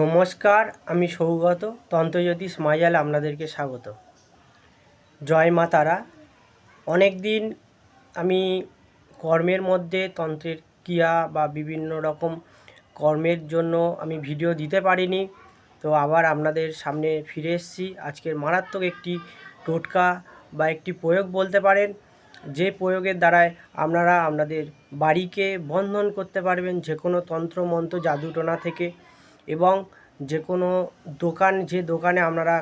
নমস্কার, আমি সৌগত তন্ত্রজ্যোতিষ মাইজালে আপনাদেরকে স্বাগত। জয় মা তারা। অনেক দিন আমি কর্মের মধ্যে তন্ত্রের ক্রিয়া বা বিভিন্ন রকম কর্মের জন্য আমি ভিডিও দিতে পারিনি, তো আবার আপনাদের সামনে ফিরে এসেছি। আজকের মারাত্মক একটি টোটকা বা একটি প্রয়োগ বলতে পারেন, যে প্রয়োগের দ্বারায় আপনারা আপনাদের বাড়িকে বন্ধন করতে পারবেন যে কোনো তন্ত্র মন্ত্র জাদুটোনা থেকে। এবং যে কোনো দোকান, যে দোকানে আপনারা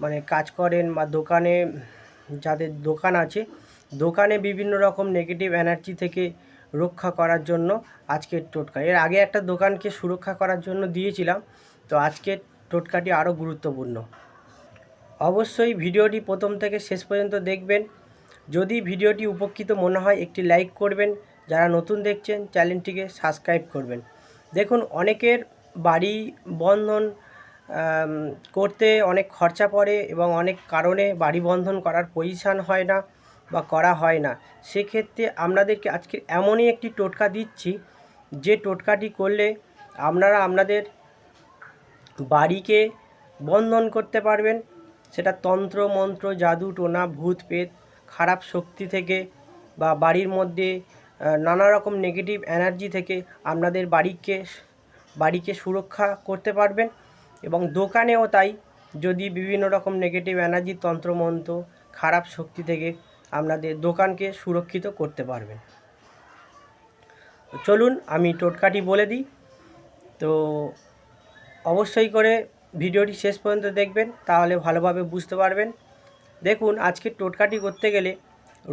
মানে কাজ করেন বা দোকানে যাদের দোকান আছে, দোকানে বিভিন্ন রকম নেগেটিভ এনার্জি থেকে রক্ষা করার জন্য আজকের টোটকা। এর আগে একটা দোকানকে সুরক্ষা করার জন্য দিয়েছিলাম, তো আজকের টোটকাটি আরও গুরুত্বপূর্ণ। অবশ্যই ভিডিওটি প্রথম থেকে শেষ পর্যন্ত দেখবেন। যদি ভিডিওটি উপকৃত মনে হয়, একটি লাইক করবেন। যারা নতুন দেখছেন, চ্যানেলটিকে সাবস্ক্রাইব করবেন। দেখুন, অনেকের বাড়ি বন্ধন করতে অনেক খরচা পড়ে এবং অনেক কারণে বাড়ি বন্ধন করার পজিশান হয় না বা করা হয় না। সেক্ষেত্রে আপনাদেরকে আজকে এমনই একটি টোটকা দিচ্ছি, যে টোটকাটি করলে আপনারা আপনাদের বাড়িকে বন্ধন করতে পারবেন। সেটা তন্ত্র, মন্ত্র, জাদু, টোনা, ভূত পেত খারাপ শক্তি থেকে বা বাড়ির মধ্যে নানা রকম নেগেটিভ এনার্জি থেকে আপনাদের বাড়িকে বাড়িকে সুরক্ষা করতে পারবেন এবং দোকানেও তাই যদি বিভিন্ন রকম নেগেটিভ এনার্জি তন্ত্রমন্ত্র খারাপ শক্তি থেকে আপনাদের দোকানকে সুরক্ষিত করতে পারবেন। চলুন আমি টোটকাটি বলে দিই। তো অবশ্যই করে ভিডিওটি শেষ পর্যন্ত দেখবেন, তাহলে ভালোভাবে বুঝতে পারবেন। দেখুন, আজকে টোটকাটি করতে গেলে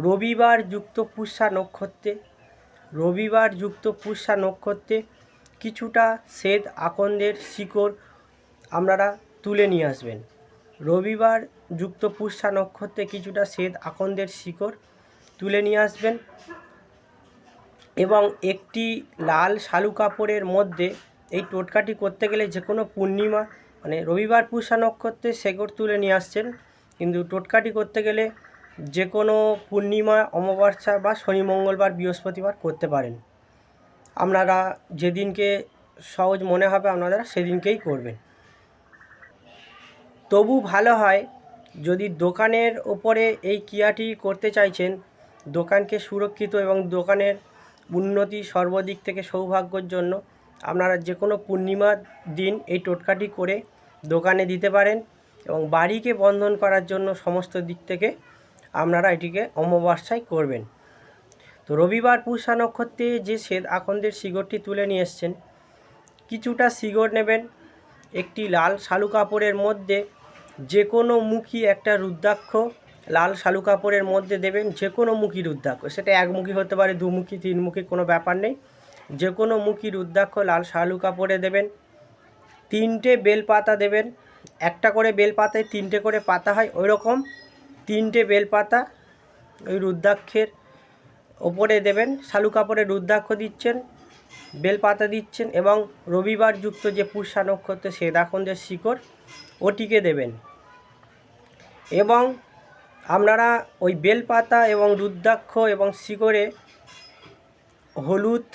রবিবার যুক্ত পুষ্যা নক্ষত্রে, রবিবার যুক্ত পুষ্যা নক্ষত্রে কিছুটা শ্বেত আকন্দের শিকড় আপনারা তুলে নিয়ে আসবেন। রবিবার যুক্ত পুষ্যা নক্ষত্রে কিছুটা শ্বেত আকন্দের শিকড় তুলে নিয়ে আসবেন এবং একটি লাল শালু কাপড়ের মধ্যে এই টোটকাটি করতে গেলে যে কোনো পূর্ণিমা মানে রবিবার পুষা নক্ষত্রে শেকড় তুলে নিয়ে আসছেন। কিন্তু টোটকাটি করতে গেলে যে কোনো পূর্ণিমা, অমাবস্যা বা শনি মঙ্গলবার বৃহস্পতিবার করতে পারেন। আপনারা যেদিনকে সহজ মনে হবে আপনারা সেদিনকেই করবেন। তবু ভালো হয় যদি দোকানের ওপরে এই ক্রিয়াটি করতে চাইছেন, দোকানকে সুরক্ষিত এবং দোকানের উন্নতি সর্বদিক থেকে সৌভাগ্যর জন্য আপনারা যে কোনো পূর্ণিমার দিন এই টোটকাটি করে দোকানে দিতে পারেন এবং বাড়িকে বন্ধন করার জন্য সমস্ত দিক থেকে আপনারা এটিকে অমাবস্যায় করবেন। তো রবিবার পুষা নক্ষত্রে যে শ্বেত আকন্দের শিকড়টি তুলে নিয়ে এসছেন, কিছুটা শিকড় নেবেন। একটি লাল শালু কাপড়ের মধ্যে যে কোনো মুখী একটা রুদ্রাক্ষ লাল শালু কাপড়ের মধ্যে দেবেন, যে কোনো মুখী রুদ্রাক্ষ। সেটা একমুখী হতে পারে দুমুখী তিনমুখী কোনো ব্যাপার নেই। যে কোনো মুখী রুদ্রাক্ষ লাল শালু কাপড়ে দেবেন। তিনটে বেলপাতা দেবেন। একটা করে বেলপাতায় তিনটে করে পাতা হয় ওই রকম তিনটে বেলপাতা ওই রুদ্রাক্ষের ওপরে দেবেন, শালু কাপড়ে রুদ্রাক্ষ দিচ্ছেন বেলপাতা দিচ্ছেন এবং রবিবার যুক্ত যে পুষা নক্ষত্র, সে দেখুন শিকড়, ওটিকে দেবেন। এবং আপনারা ওই বেলপাতা এবং রুদ্রাক্ষ এবং শিকড়ে হলুদ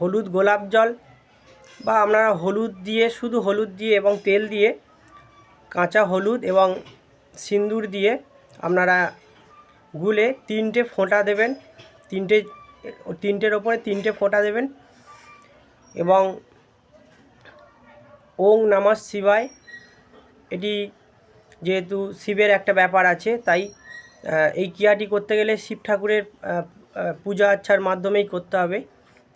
হলুদ গোলাপ জল বা আপনারা হলুদ দিয়ে, শুধু হলুদ দিয়ে এবং তেল দিয়ে, কাঁচা হলুদ এবং সিন্দুর দিয়ে আপনারা গুলে তিনটে ফোঁটা দেবেন, তিনটে, তিনটের ওপরে তিনটে ফোঁটা দেবেন এবং ওং নমঃ শিবায়, এটি যেহেতু শিবের একটা ব্যাপার আছে, তাই এই ক্রিয়াটি করতে গেলে শিব ঠাকুরের পূজা আচ্ছার মাধ্যমেই করতে হবে।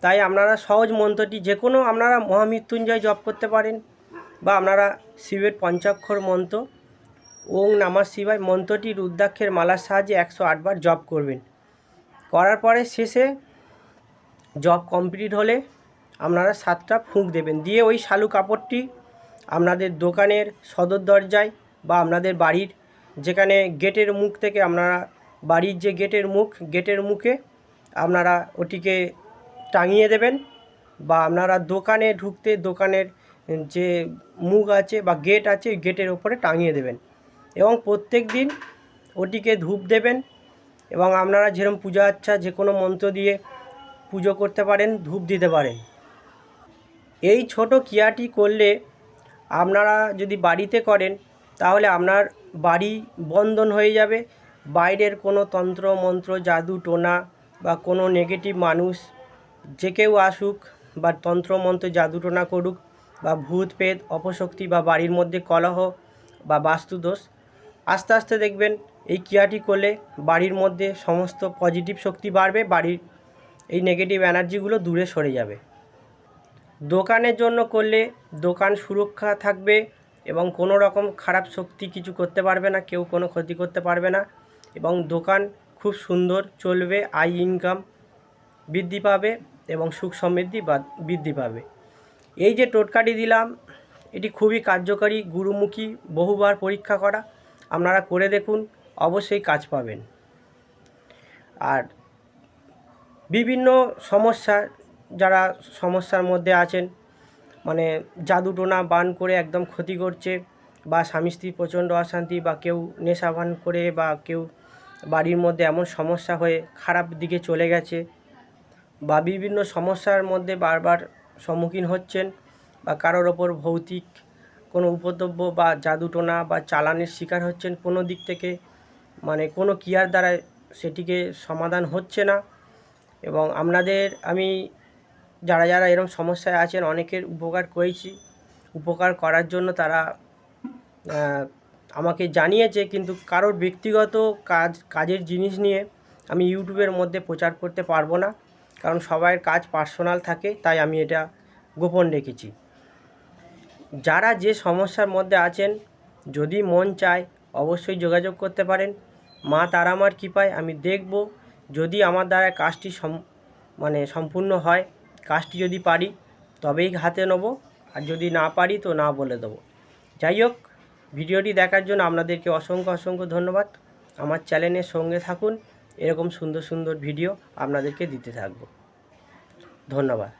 তাই আপনারা সহজ মন্ত্রটি যে কোনো, আপনারা মহামৃত্যুঞ্জয় জপ করতে পারেন বা আপনারা শিবের পঞ্চাক্ষর মন্ত্র ওং নমঃ শিবায় মন্ত্রটি রুদ্রাক্ষের মালার সাহায্যে একশো আটবার জপ করবেন। করার পরে শেষে জব কমপ্লিট হলে আপনারা সাতটা ফুঁক দেবেন। দিয়ে ওই শালু কাপড়টি আপনাদের দোকানের সদর দরজায় বা আপনাদের বাড়ির যেখানে গেটের মুখ থেকে আপনারা, বাড়ির যে গেটের মুখ, গেটের মুখে আপনারা ওটিকে টাঙিয়ে দেবেন বা আপনারা দোকানে ঢুকতে দোকানের যে মুখ আছে বা গেট আছে গেটের ওপরে টাঙিয়ে দেবেন। এবং প্রত্যেক দিন ওটিকে ধূপ দেবেন এবং আপনারা যেরকম পূজা আচ্ছা যে কোনো মন্ত্র দিয়ে পুজো করতে পারেন, ধূপ দিতে পারেন। এই ছোট ক্রিয়াটি করলে আপনারা যদি বাড়িতে করেন, তাহলে আপনার বাড়ি বন্ধন হয়ে যাবে। বাইরের কোনো তন্ত্র, মন্ত্র, জাদু, টোনা বা কোনো নেগেটিভ মানুষ যে কেউ আসুক বা তন্ত্র, মন্ত্র, জাদু, টোনা করুক বা ভূত পেত অপশক্তি বা বাড়ির মধ্যে কলহ বা বাস্তুদোষ আস্তে আস্তে দেখবেন এই ক্রিয়াটি করলে বাড়ির মধ্যে সমস্ত পজিটিভ শক্তি বাড়বে, বাড়ির এই নেগেটিভ এনার্জিগুলো দূরে সরে যাবে। দোকানের জন্য করলে দোকান সুরক্ষা থাকবে এবং কোনো রকম খারাপ শক্তি কিছু করতে পারবে না, কেউ কোনো ক্ষতি করতে পারবে না এবং দোকান খুব সুন্দর চলবে আয় ইনকাম বৃদ্ধি পাবে এবং সুখ সমৃদ্ধি বৃদ্ধি পাবে। এই যে টোটকাটি দিলাম, এটি খুবই কার্যকরী, গুরুমুখী বহুবার পরীক্ষা করা। আপনারা করে দেখুন, অবশ্যই কাজ পাবেন। আর বিভিন্ন সমস্যা, যারা সমস্যার মধ্যে আছেন মানে জাদু টোনা বান করে একদম ক্ষতি করছে, বা স্বামী স্ত্রী প্রচণ্ড অশান্তি, বা কেউ নেশা ভান করে, বা কেউ বাড়ির মধ্যে এমন সমস্যা হয়ে খারাপ দিকে চলে গেছে, বা বিভিন্ন সমস্যার মধ্যে বারবার সম্মুখীন হচ্ছেন, বা কারোর ওপর ভৌতিক কোনো উপদ্রব্য বা জাদুটোনা বা চালানের শিকার হচ্ছেন কোনো দিক থেকে মানে কোনো ক্রিয়ার দ্বারা সেটিকে সমাধান হচ্ছে না। এবং আপনাদের আমি যারা যারা এরকম সমস্যায় আছেন অনেকের উপকার করেছি। উপকার করার জন্য তারা আমাকে জানিয়েছে, কিন্তু কারোর ব্যক্তিগত কাজ, কাজের জিনিস নিয়ে আমি ইউটিউবের মধ্যে প্রচার করতে পারব না। কারণ সবার কাজ পার্সোনাল থাকে, তাই আমি এটা গোপন রেখেছি। যারা যে সমস্যার মধ্যে আছেন, যদি মন চায় অবশ্যই যোগাযোগ করতে পারেন। মা তারামার কৃপায় আমি দেখব যদি আমার দ্বারা কাজটি সম মানে সম্পূর্ণ হয়। কাজটি যদি পারি, তবেই হাতে নেব। আর যদি না পারি, তো না বলে দেবো। যাই হোক, ভিডিওটি দেখার জন্য আপনাদেরকে অসংখ্য অসংখ্য ধন্যবাদ। আমার চ্যানেলের সঙ্গে থাকুন। এরকম সুন্দর সুন্দর ভিডিও আপনাদেরকে দিতে থাকব। ধন্যবাদ।